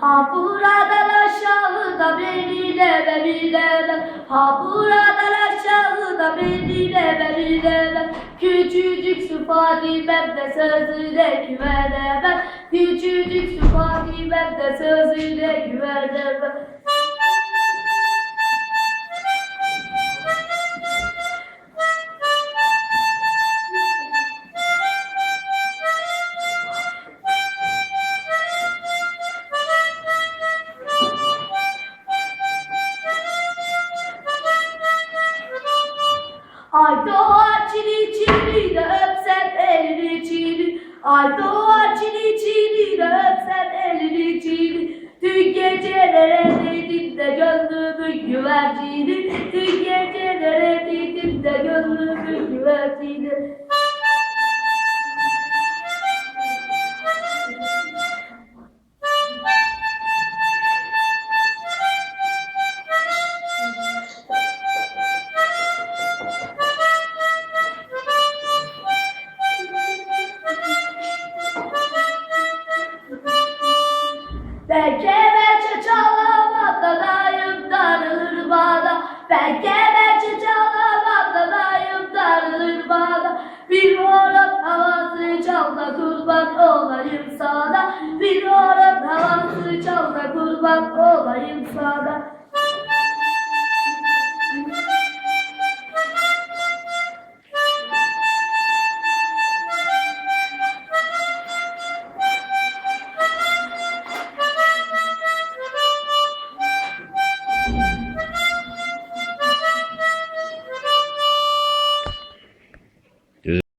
Ha buradan aşağıda beni de ve bilemem Ha buradan aşağıda beni de ve bilemem Küçücük su Fatih'im de sözüne güvenemem. Küçücük su Fatih'im de sözüne güvenemem çili de öpsem elini çili Ay doğar çili çili de öpsem elini çili Dün gecelere dedim de gönlümün güvercini Dün gecelere dedim de gönlümün Belki belki çalamam da dayım darılır bana. Belki belki çalamam da dayım darılır bana. Bir oran havası çal da kurban olayım sana. Bir oran havası çal da kurban olayım sana